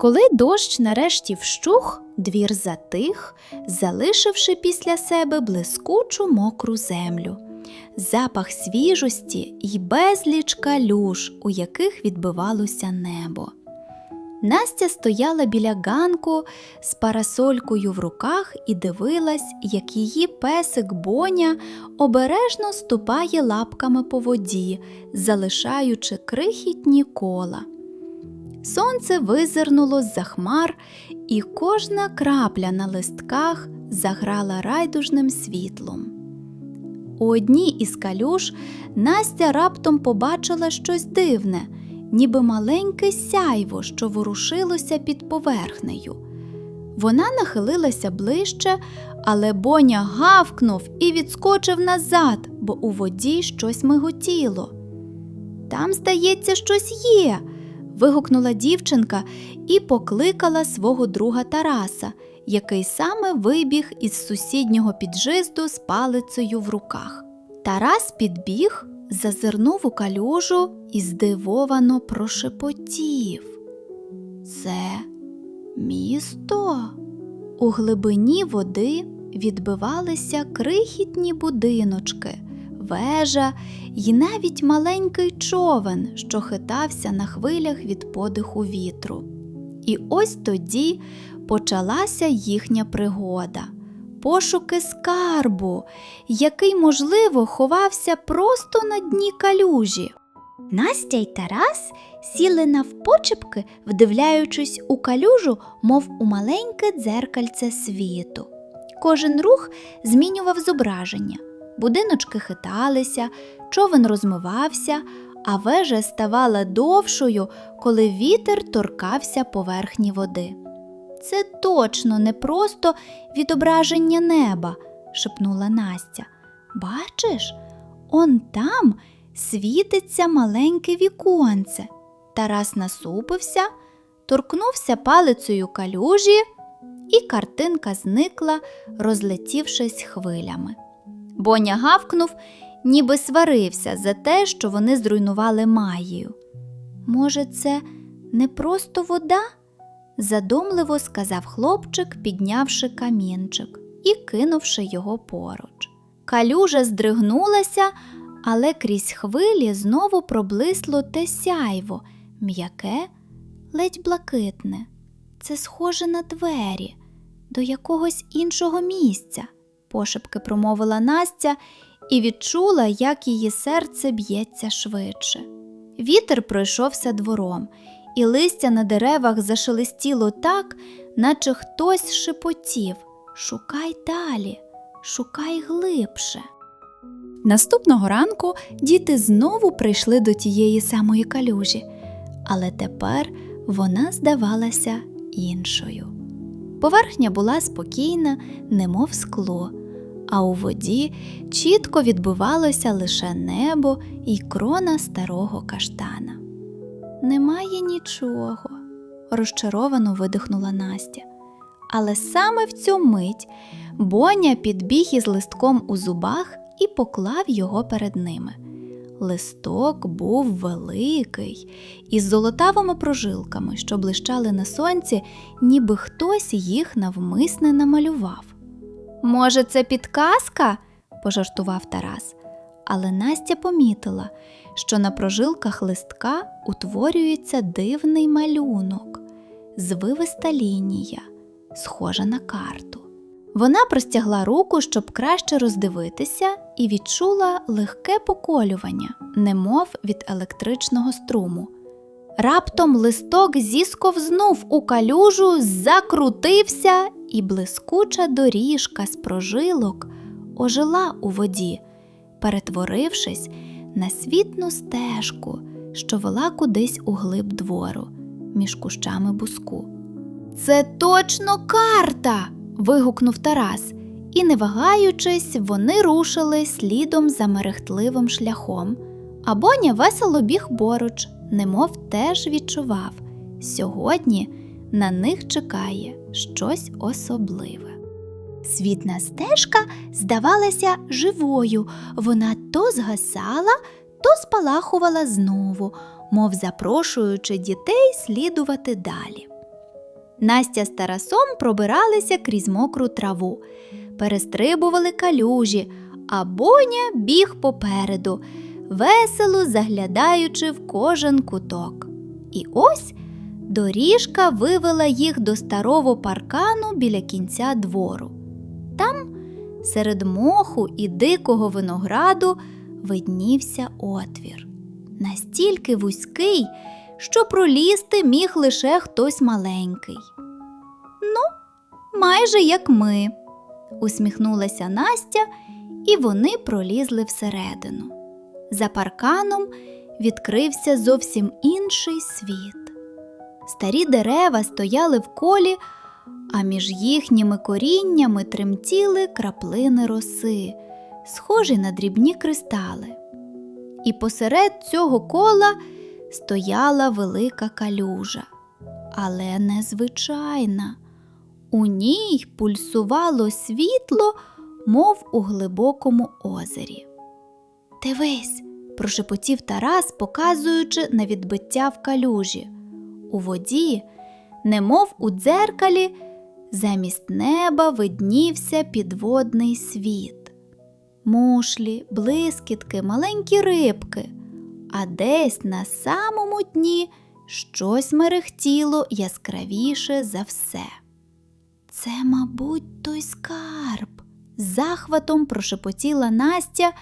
Коли дощ нарешті вщух, двір затих, залишивши після себе блискучу мокру землю, запах свіжості й безліч калюж, у яких відбивалося небо. Настя стояла біля ганку з парасолькою в руках і дивилась, як її песик Боня обережно ступає лапками по воді, залишаючи крихітні кола. Сонце визирнуло з-за хмар, і кожна крапля на листках заграла райдужним світлом. У одній із калюш Настя раптом побачила щось дивне, ніби маленьке сяйво, що ворушилося під поверхнею. Вона нахилилася ближче, але Боня гавкнув і відскочив назад, бо у воді щось миготіло. Там, здається, щось є. Вигукнула дівчинка і покликала свого друга Тараса, який саме вибіг із сусіднього піджизду з палицею в руках. Тарас підбіг, зазирнув у калюжу і здивовано прошепотів. Це місто. У глибині води відбивалися крихітні будиночки, вежа й навіть маленький човен, що хитався на хвилях від подиху вітру. І ось тоді почалася їхня пригода. Пошуки скарбу, який, можливо, ховався просто на дні калюжі. Настя й Тарас сіли навпочепки, вдивляючись у калюжу, мов у маленьке дзеркальце світу. Кожен рух змінював зображення. Будиночки хиталися, човен розмивався, а вежа ставала довшою, коли вітер торкався поверхні води. Це точно не просто відображення неба, шепнула Настя. Бачиш, он там світиться маленьке віконце. Тарас насупився, торкнувся палицею калюжі, і картинка зникла, розлетівшись хвилями. Боня гавкнув, ніби сварився за те, що вони зруйнували магію. Може, це не просто вода? задумливо сказав хлопчик, піднявши камінчик і кинувши його поруч. Калюжа здригнулася, але крізь хвилі знову проблисло те сяйво, м'яке, ледь блакитне. Це схоже на двері до якогось іншого місця, пошепки промовила Настя і відчула, як її серце б'ється швидше. Вітер пройшовся двором, і листя на деревах зашелестіло так, наче хтось шепотів Шукай далі, шукай глибше. Наступного ранку діти знову прийшли до тієї самої калюжі, але тепер вона здавалася іншою. Поверхня була спокійна, немов скло, а у воді чітко відбивалося лише небо і крона старого каштана. Немає нічого, розчаровано видихнула Настя. Але саме в цю мить Боня підбіг із листком у зубах і поклав його перед ними. Листок був великий, із золотавими прожилками, що блищали на сонці, ніби хтось їх навмисне намалював. Може, це підказка? пожартував Тарас. Але Настя помітила, що на прожилках листка утворюється дивний малюнок, звивиста лінія, схожа на карту. Вона простягла руку, щоб краще роздивитися, і відчула легке поколювання, немов від електричного струму. Раптом листок зісковзнув у калюжу, закрутився, і блискуча доріжка з прожилок ожила у воді, перетворившись на світну стежку, що вела кудись у глиб двору, між кущами буску. Це точно карта. вигукнув Тарас, і, не вагаючись, вони рушили слідом за мерехтливим шляхом. А Боня весело біг поруч, немов теж відчував сьогодні на них чекає щось особливе. Світна стежка здавалася живою, вона то згасала, то спалахувала знову, мов запрошуючи дітей слідувати далі. Настя з Тарасом пробиралися крізь мокру траву, перестрибували калюжі, а Боня біг попереду, весело заглядаючи в кожен куток. І ось доріжка вивела їх до старого паркану біля кінця двору. Там, серед моху і дикого винограду, виднівся отвір. Настільки вузький, що пролізти міг лише хтось маленький. Ну, майже як ми, усміхнулася Настя, і вони пролізли всередину. За парканом відкрився зовсім інший світ. Старі дерева стояли в колі, а між їхніми коріннями тремтіли краплини роси, схожі на дрібні кристали. І посеред цього кола стояла велика калюжа, але незвичайна. У ній пульсувало світло, мов у глибокому озері. Дивись, прошепотів Тарас, показуючи на відбиття в калюжі. У воді, немов у дзеркалі, замість неба виднівся підводний світ. Мушлі, блискітки, маленькі рибки, а десь на самому дні щось мерехтіло яскравіше за все. Це, мабуть, той скарб, з захватом прошепотіла Настя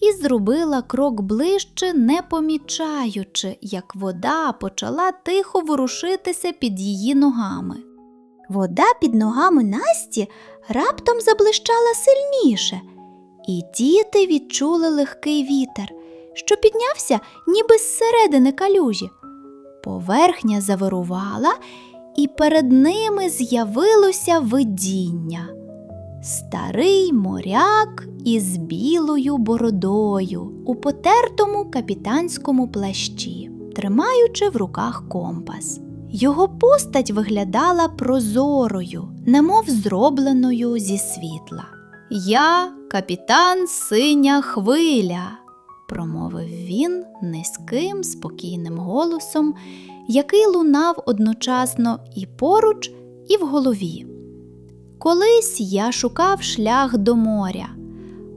і зробила крок ближче, не помічаючи, як вода почала тихо ворушитися під її ногами. Вода під ногами Насті раптом заблищала сильніше, і діти відчули легкий вітер, що піднявся ніби зсередини калюжі. Поверхня завирувала, і перед ними з'явилося видіння. Старий моряк із білою бородою у потертому капітанському плащі, тримаючи в руках компас. Його постать виглядала прозорою, немов зробленою зі світла. Я капітан синя хвиля, промовив він низьким, спокійним голосом, який лунав одночасно і поруч, і в голові. Колись я шукав шлях до моря,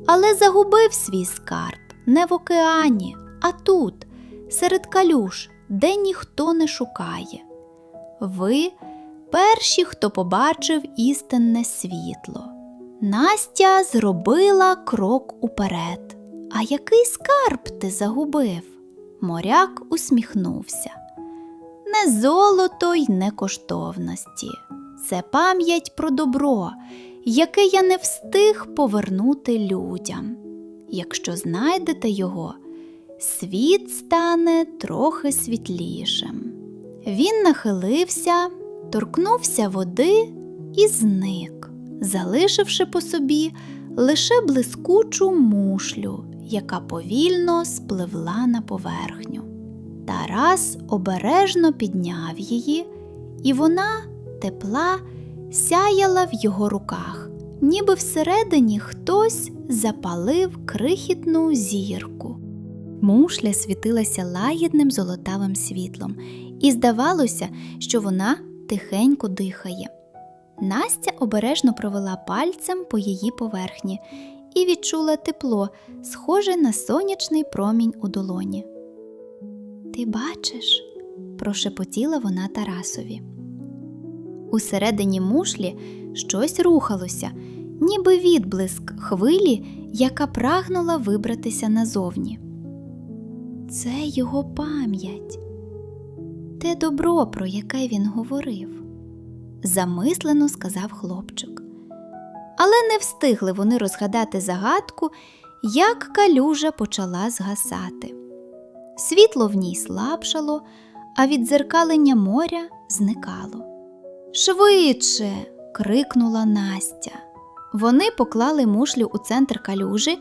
але загубив свій скарб не в океані, а тут, серед калюш, де ніхто не шукає. Ви перші, хто побачив істинне світло. Настя зробила крок уперед. А який скарб ти загубив? Моряк усміхнувся. Не золото й не коштовності. Це пам'ять про добро, яке я не встиг повернути людям. Якщо знайдете його, світ стане трохи світлішим. Він нахилився, торкнувся води і зник, залишивши по собі лише блискучу мушлю, яка повільно спливла на поверхню. Тарас обережно підняв її, і вона тепла сяяла в його руках, ніби всередині хтось запалив крихітну зірку. Мушля світилася лагідним золотавим світлом, і здавалося, що вона тихенько дихає. Настя обережно провела пальцем по її поверхні і відчула тепло, схоже на сонячний промінь у долоні. Ти бачиш? прошепотіла вона Тарасові. Усередині мушлі щось рухалося, ніби відблиск хвилі, яка прагнула вибратися назовні. Це його пам'ять, те добро, про яке він говорив, замислено сказав хлопчик. Але не встигли вони розгадати загадку, як калюжа почала згасати. Світло в ній слабшало, а від дзеркалення моря зникало. Швидше. крикнула Настя. Вони поклали мушлю у центр калюжі,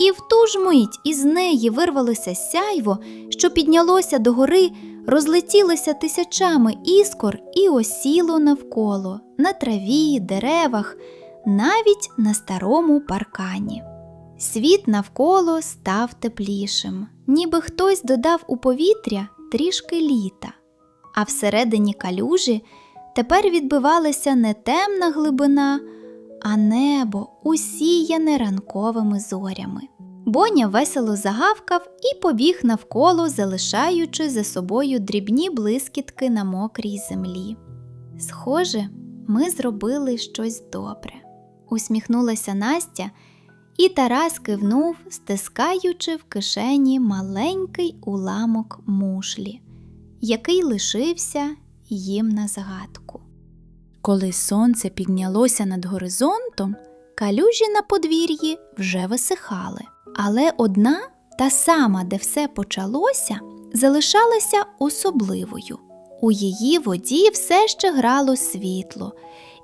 і в ту ж мить із неї вирвалося сяйво, що піднялося догори, розлетілося тисячами іскор і осіло навколо, на траві, деревах, навіть на старому паркані. Світ навколо став теплішим, ніби хтось додав у повітря трішки літа, а всередині калюжі Тепер відбивалася не темна глибина, а небо, усіяне ранковими зорями. Боня весело загавкав і побіг навколо, залишаючи за собою дрібні блискітки на мокрій землі. Схоже, ми зробили щось добре, усміхнулася Настя, і Тарас кивнув, стискаючи в кишені маленький уламок мушлі, який лишився їм на згадку. Коли сонце піднялося над горизонтом, калюжі на подвір'ї вже висихали, але одна, та сама, де все почалося, залишалася особливою. У її воді все ще грало світло,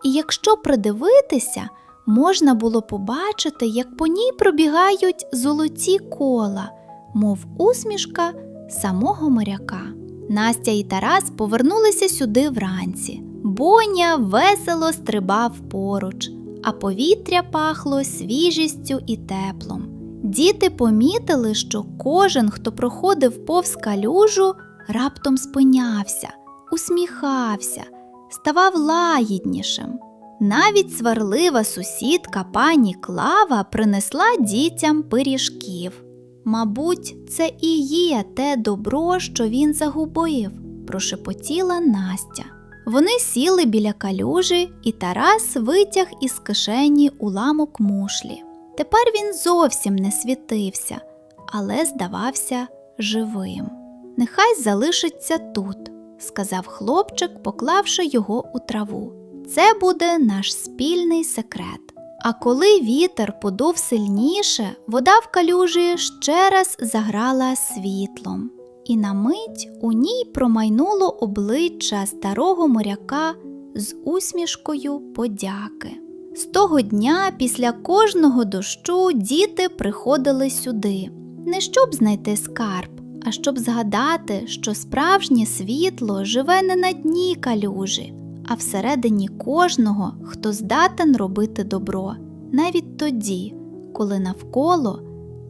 і якщо придивитися, можна було побачити, як по ній пробігають золоті кола, мов усмішка самого моряка. Настя і Тарас повернулися сюди вранці. Боня весело стрибав поруч, а повітря пахло свіжістю і теплом. Діти помітили, що кожен, хто проходив повз калюжу, раптом спинявся, усміхався, ставав лагіднішим. Навіть сварлива сусідка пані Клава принесла дітям пиріжків. Мабуть, це і є те добро, що він загубив, прошепотіла Настя. Вони сіли біля калюжі, і Тарас витяг із кишені уламок мушлі. Тепер він зовсім не світився, але здавався живим. Нехай залишиться тут, сказав хлопчик, поклавши його у траву. Це буде наш спільний секрет. А коли вітер подув сильніше, вода в калюжі ще раз заграла світлом, і на мить у ній промайнуло обличчя старого моряка з усмішкою подяки. З того дня після кожного дощу діти приходили сюди, не щоб знайти скарб, а щоб згадати, що справжнє світло живе не на дні калюжі, а всередині кожного, хто здатен робити добро, навіть тоді, коли навколо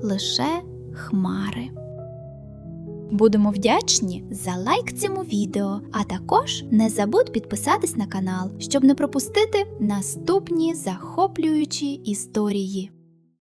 лише хмари. Будемо вдячні за лайк цьому відео, а також не забудь підписатись на канал, щоб не пропустити наступні захоплюючі історії.